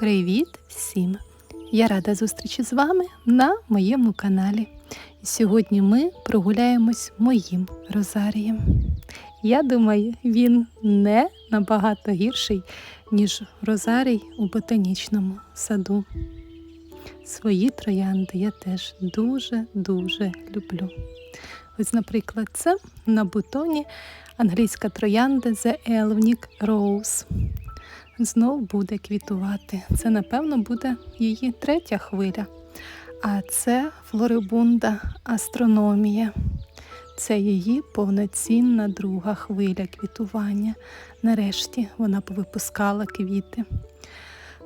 Привіт всім! Я рада зустрічі з вами на моєму каналі. Сьогодні ми прогуляємось моїм розарієм. Я думаю, він не набагато гірший, ніж розарій у ботанічному саду. Свої троянди я теж дуже-дуже люблю. Ось, наприклад, це на бутоні англійська троянда The Elvnik Rose знов буде квітувати. Це, напевно, буде її третя хвиля. А це флорибунда астрономія. Це її повноцінна друга хвиля квітування. Нарешті вона повипускала квіти.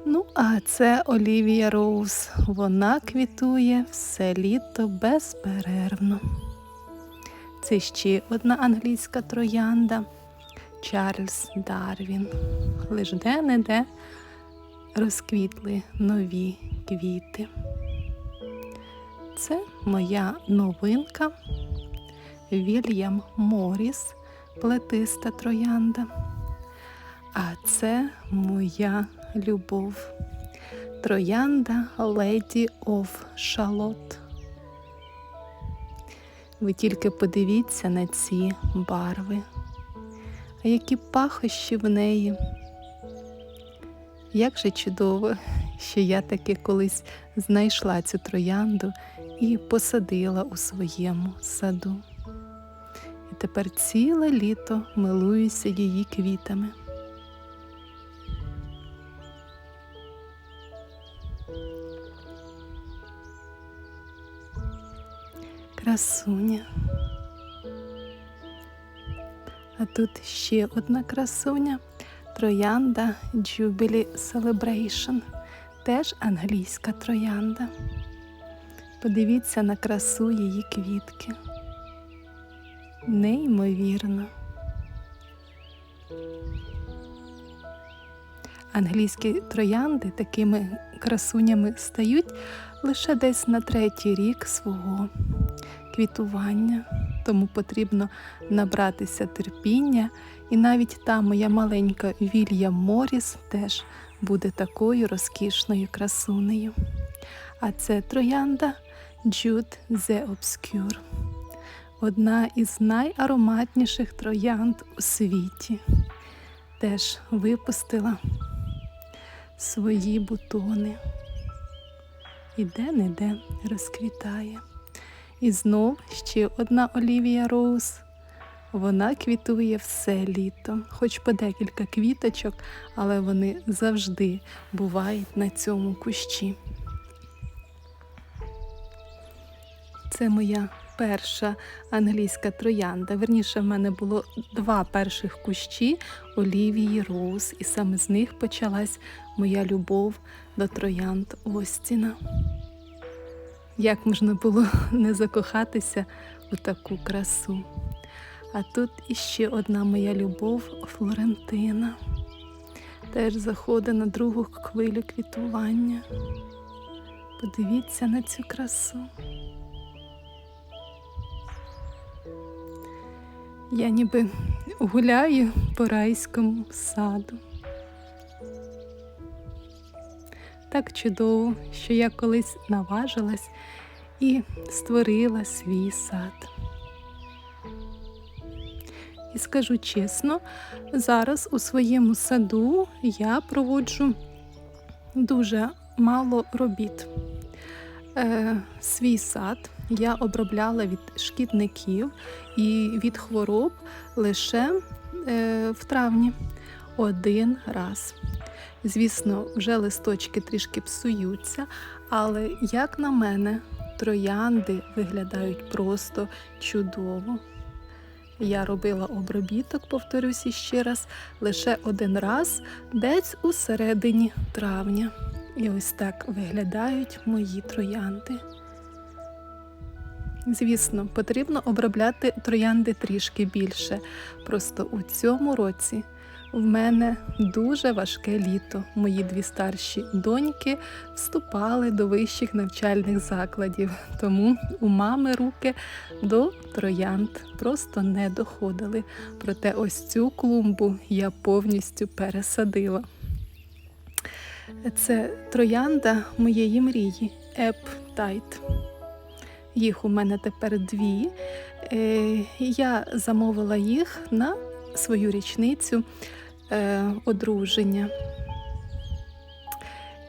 Ну, а це Олівія Роуз. Вона квітує все літо безперервно. Це ще одна англійська троянда. Чарльз Дарвін. Лиш де-не-де розквітли нові квіти. Це моя новинка Вільям Моріс, плетиста троянда. А це моя любов. Троянда Леді оф Шалот. Ви тільки подивіться на ці барви які пахощі в неї. Як же чудово, що я таки колись знайшла цю троянду і посадила у своєму саду. І тепер ціле літо милуюся її квітами. Красуня. А тут ще одна красуня троянда Jubilee Celebration, теж англійська троянда. Подивіться на красу її квітки. Неймовірно. Англійські троянди такими красунями стають лише десь на третій рік свого квітування тому потрібно набратися терпіння. І навіть та моя маленька Вілья Моріс теж буде такою розкішною красунею. А це троянда Jude the Obscure. Одна із найароматніших троянд у світі. Теж випустила свої бутони. І де-не-де розквітає. І знов ще одна Олівія Роуз. Вона квітує все літо, хоч по декілька квіточок, але вони завжди бувають на цьому кущі. Це моя перша англійська троянда. Верніше, в мене було два перших кущі Олівії Роуз, і саме з них почалась моя любов до троянд Остіна. Як можна було не закохатися у таку красу? А тут іще одна моя любов Флорентина. Теж заходить на другу хвилю квітування. Подивіться на цю красу. Я ніби гуляю по райському саду. Так чудово, що я колись наважилась і створила свій сад. І скажу чесно, зараз у своєму саду я проводжу дуже мало робіт. Е, Свій сад я обробляла від шкідників і від хвороб лише е, в травні один раз. Звісно, вже листочки трішки псуються, але, як на мене, троянди виглядають просто чудово. Я робила обробіток, повторюся ще раз, лише один раз, десь у середині травня. І ось так виглядають мої троянди. Звісно, потрібно обробляти троянди трішки більше. Просто у цьому році в мене дуже важке літо. Мої дві старші доньки вступали до вищих навчальних закладів, тому у мами руки до троянд просто не доходили. Проте ось цю клумбу я повністю пересадила. Це троянда моєї мрії Еп-Тайт. Їх у мене тепер дві. Е, Я замовила їх на свою річницю одруження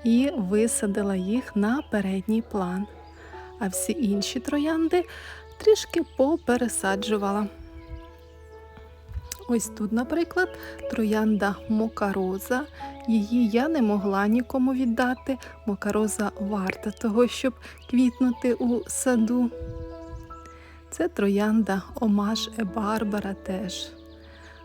і висадила їх на передній план. А всі інші троянди трішки попересаджувала. Ось тут, наприклад, троянда Мокароза. Її я не могла нікому віддати. Мокароза варта того, щоб квітнути у саду. Це троянда Омаш Е Барбара теж.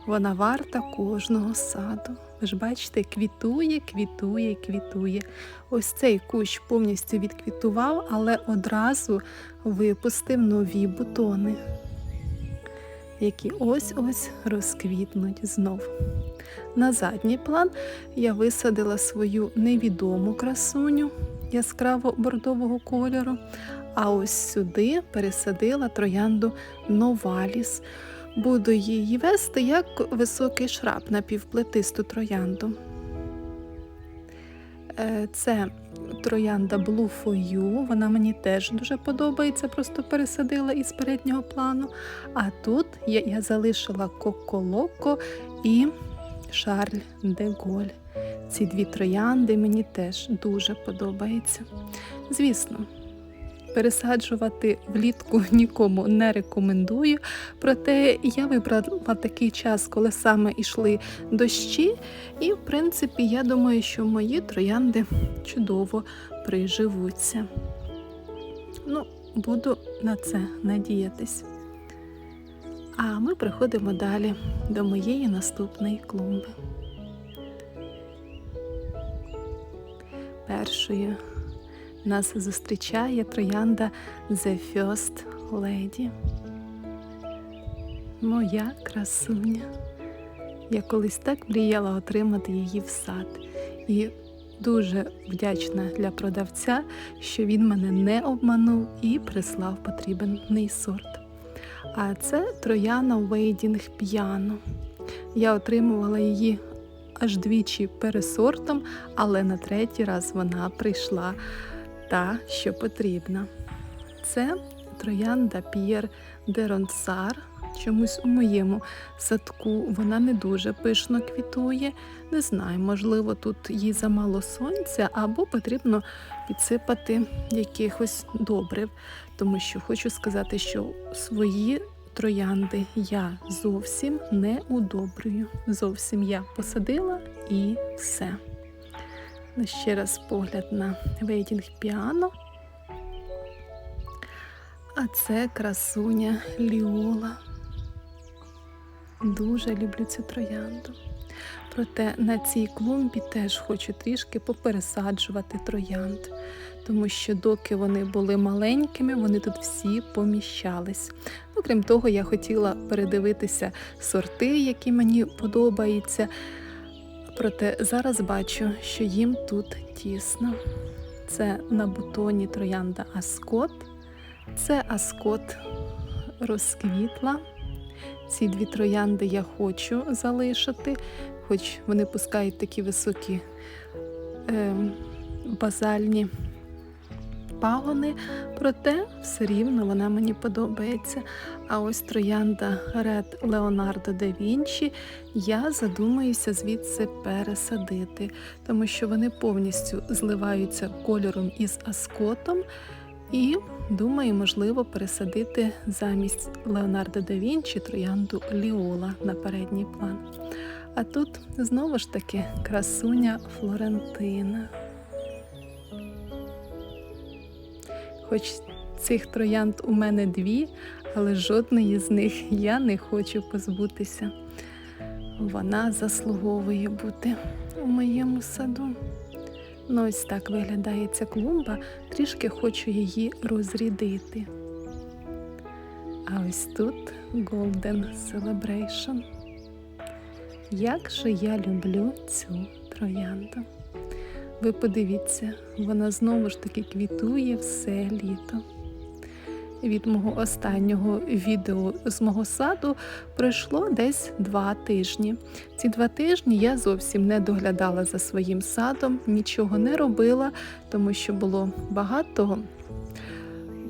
Вона варта кожного саду. Ви ж бачите, квітує, квітує, квітує. Ось цей кущ повністю відквітував, але одразу випустив нові бутони, які ось-ось розквітнуть знов. На задній план я висадила свою невідому красуню яскраво бордового кольору, а ось сюди пересадила троянду Новаліс. Буду її вести як високий шраб на півплетисту троянду. Е, Це троянда Blue for You, вона мені теж дуже подобається, просто пересадила із переднього плану. А тут я, я залишила Коколоко і Шарль де Голь. Ці дві троянди мені теж дуже подобаються. Звісно, пересаджувати влітку нікому не рекомендую, проте я вибрала такий час, коли саме йшли дощі, і, в принципі, я думаю, що мої троянди чудово приживуться. Ну, буду на це надіятись. А ми приходимо далі до моєї наступної клумби. Першою нас зустрічає троянда The First Lady. Моя красуня. Я колись так мріяла отримати її в сад. І дуже вдячна для продавця, що він мене не обманув і прислав потрібний сорт. А це трояна Вейдінг П'яно. Я отримувала її аж двічі пересортом, але на третій раз вона прийшла та, що потрібна. Це троянда П'єр де Ронсар. Чомусь у моєму садку вона не дуже пишно квітує. Не знаю, можливо, тут їй замало сонця, або потрібно підсипати якихось добрив, тому що хочу сказати, що свої троянди я зовсім не удобрюю. Зовсім я посадила і все. Ну, Ще раз погляд на вейдінг піано. А це красуня Ліола. Дуже люблю цю троянду. Проте на цій клумбі теж хочу трішки попересаджувати троянд, тому що доки вони були маленькими, вони тут всі поміщались. Ну, Крім того, я хотіла передивитися сорти, які мені подобаються. Проте зараз бачу, що їм тут тісно. Це на бутоні троянда Аскот, це Аскот розквітла. Ці дві троянди я хочу залишити, хоч вони пускають такі високі е, базальні пагони, проте все рівно вона мені подобається. А ось троянда Ред Леонардо да Вінчі я задумаюся звідси пересадити, тому що вони повністю зливаються кольором із аскотом. І думаю, можливо, пересадити замість Леонардо да Вінчі троянду Ліола на передній план. А тут знову ж таки красуня Флорентина. Хоч цих троянд у мене дві, але жодної з них я не хочу позбутися. Вона заслуговує бути у моєму саду. Ну, ось так виглядає ця клумба, трішки хочу її розрідити. А ось тут Golden Celebration. Як же я люблю цю троянду. Ви подивіться, вона знову ж таки квітує все літо. від мого останнього відео з мого саду пройшло десь два тижні. Ці два тижні я зовсім не доглядала за своїм садом, нічого не робила, тому що було багато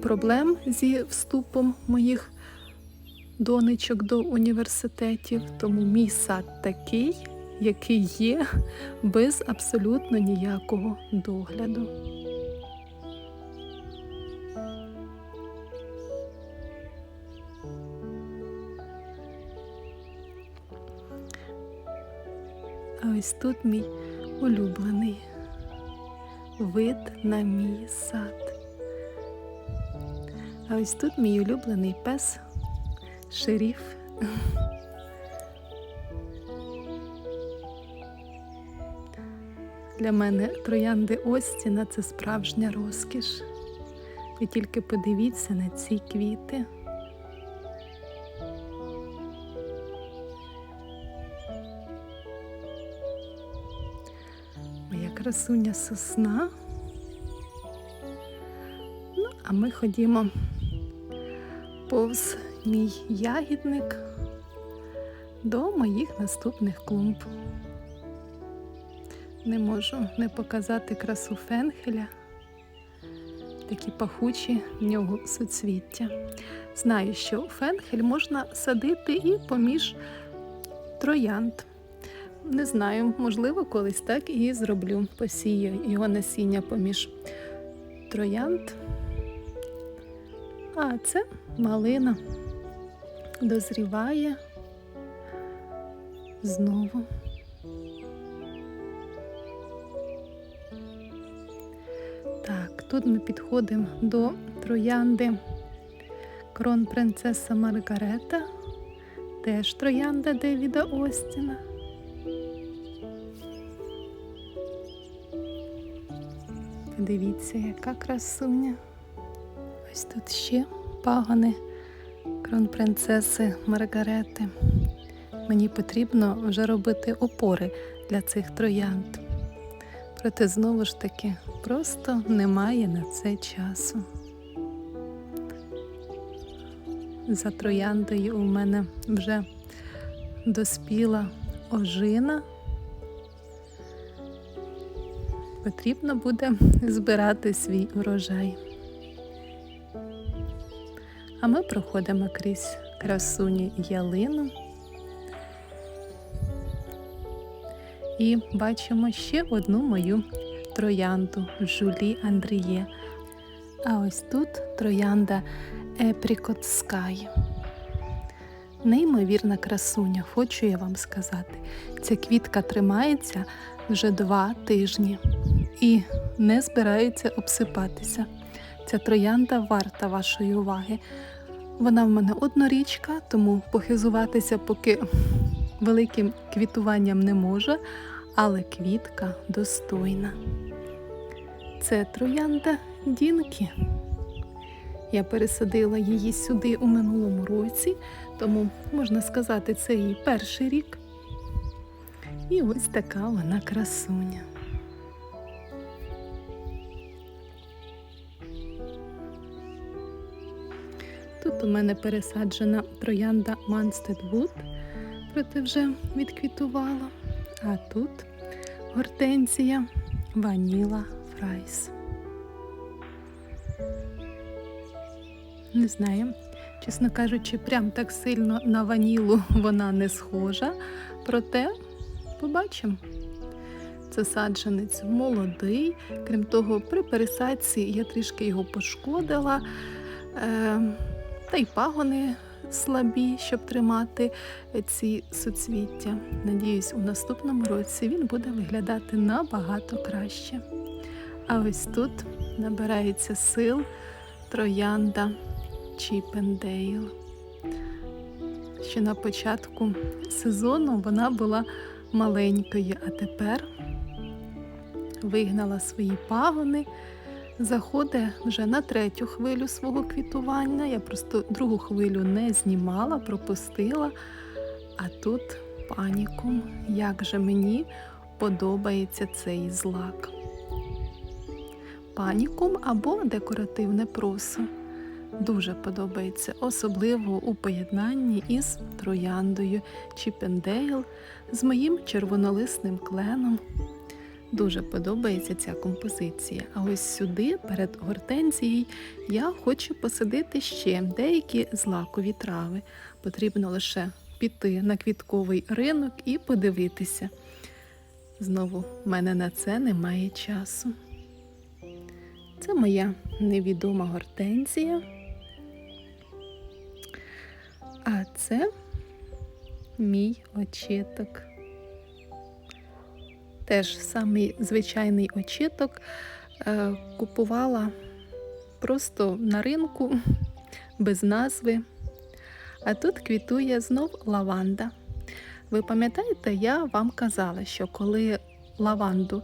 проблем зі вступом моїх донечок до університетів. Тому мій сад такий, який є, без абсолютно ніякого догляду. А ось тут мій улюблений вид на мій сад. А ось тут мій улюблений пес шеріф. Для мене троянди Остіна це справжня розкіш. Ви тільки подивіться на ці квіти. Моя красуня сосна. Ну, а ми ходімо повз мій ягідник до моїх наступних клумб. Не можу не показати красу фенхеля. Такі пахучі в нього суцвіття. Знаю, що фенхель можна садити і поміж троянд. Не знаю, можливо, колись так і зроблю. Посію його насіння поміж троянд. А це малина дозріває знову. Тут ми підходимо до троянди Крон принцеса Маргарета, теж троянда Девіда Остіна. Подивіться, яка красуня. Ось тут ще пагони кронпринцеси Маргарети. Мені потрібно вже робити опори для цих троянд. Проте знову ж таки просто немає на це часу. За трояндою у мене вже доспіла ожина. Потрібно буде збирати свій урожай. А ми проходимо крізь красуні ялину і бачимо ще одну мою троянду Жулі Андріє. А ось тут троянда Епрікот. Неймовірна красуня, хочу я вам сказати. Ця квітка тримається вже два тижні і не збирається обсипатися. Ця троянда варта вашої уваги. Вона в мене однорічка, тому похизуватися поки великим квітуванням не може, але квітка достойна. Це троянда Дінки. Я пересадила її сюди у минулому році, тому можна сказати, це її перший рік. І ось така вона красуня. Тут у мене пересаджена троянда Манстед Вуд, проте вже відквітувала. А тут гортензія Ваніла Фрайс. Не знаю, чесно кажучи, прям так сильно на ванілу вона не схожа, проте побачимо. Це саджанець молодий. Крім того, при пересадці я трішки його пошкодила. Е, та й пагони слабі, щоб тримати ці суцвіття. Надіюсь, у наступному році він буде виглядати набагато краще. А ось тут набирається сил троянда Чіпендейл. Ще на початку сезону вона була маленькою, а тепер вигнала свої пагони заходить вже на третю хвилю свого квітування. Я просто другу хвилю не знімала, пропустила. А тут панікум, як же мені подобається цей злак. Панікум або декоративне просо. дуже подобається, особливо у поєднанні із трояндою Чіпендейл з моїм червонолисним кленом. Дуже подобається ця композиція. А ось сюди, перед гортензією, я хочу посадити ще деякі злакові трави. Потрібно лише піти на квітковий ринок і подивитися. Знову в мене на це немає часу. Це моя невідома гортензія. А це мій очіток. Теж самий звичайний очіток е, купувала просто на ринку без назви. А тут квітує знов лаванда. Ви пам'ятаєте, я вам казала, що коли лаванду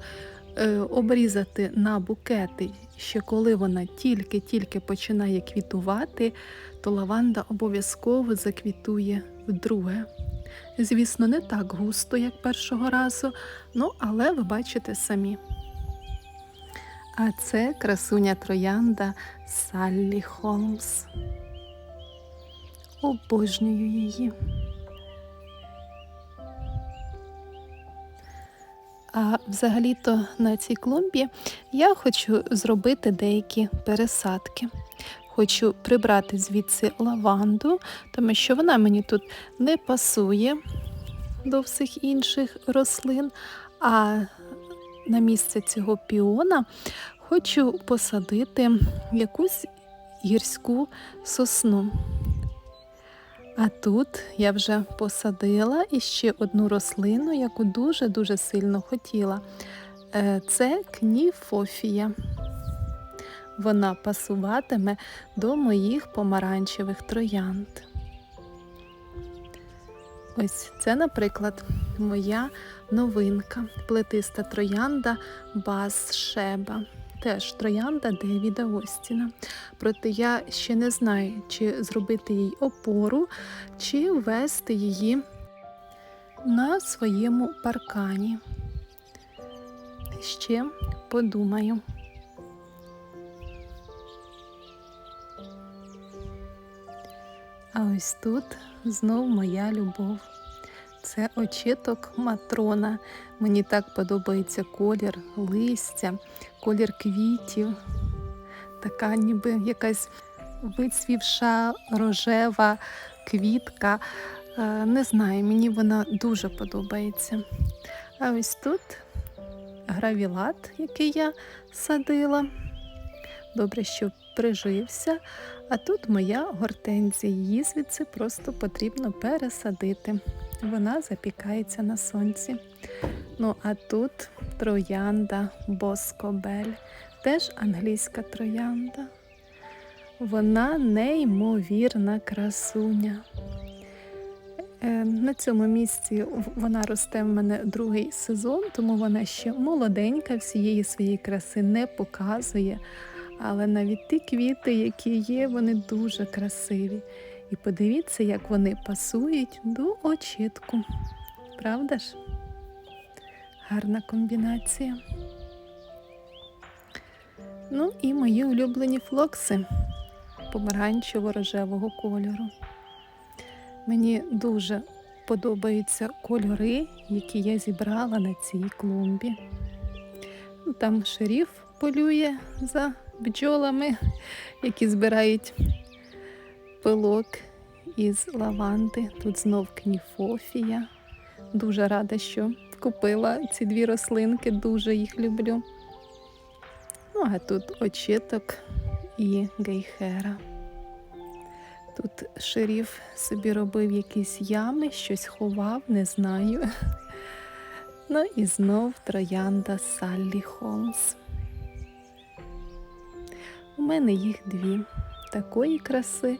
е, обрізати на букети, ще коли вона тільки-тільки починає квітувати, то лаванда обов'язково заквітує вдруге. Звісно, не так густо, як першого разу, ну але ви бачите самі. А це красуня троянда Саллі Холмс. Обожнюю її. А взагалі-то на цій клумбі я хочу зробити деякі пересадки. Хочу прибрати звідси лаванду, тому що вона мені тут не пасує до всіх інших рослин. А на місце цього піона хочу посадити якусь гірську сосну. А тут я вже посадила іще одну рослину, яку дуже-дуже сильно хотіла. Е, Це кніфофія. Вона пасуватиме до моїх помаранчевих троянд. Ось це, наприклад, моя новинка плетиста троянда Бас Шеба. Теж троянда Девіда Остіна. Проте я ще не знаю, чи зробити їй опору, чи ввести її на своєму паркані. Ще подумаю. Ось тут знов моя любов. Це очіток матрона. Мені так подобається колір листя, колір квітів. Така ніби якась вицвівша рожева квітка. Е, Не знаю, мені вона дуже подобається. А ось тут гравілат, який я садила. Добре, що прижився. А тут моя гортензія. Її звідси просто потрібно пересадити. Вона запікається на сонці. Ну, а тут троянда Боскобель, теж англійська троянда. Вона неймовірна красуня. Е, На цьому місці вона росте в мене другий сезон, тому вона ще молоденька, всієї своєї краси не показує. Але навіть ті квіти, які є, вони дуже красиві. І подивіться, як вони пасують до очітку. Правда ж? Гарна комбінація. Ну і мої улюблені флокси помаранчево-рожевого кольору. Мені дуже подобаються кольори, які я зібрала на цій клумбі. Там шеріф полює за бджолами, які збирають пилок із лаванди. Тут знов кніфофія. Дуже рада, що купила ці дві рослинки, дуже їх люблю. Ну, а тут очіток і гейхера. Тут шеріф собі робив якісь ями, щось ховав, не знаю. Ну і знов троянда Саллі Холмс. У мене їх дві. Такої краси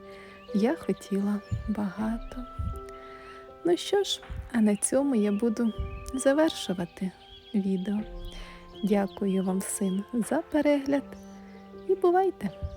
я хотіла багато. Ну що ж, а на цьому я буду завершувати відео. Дякую вам всім за перегляд і бувайте!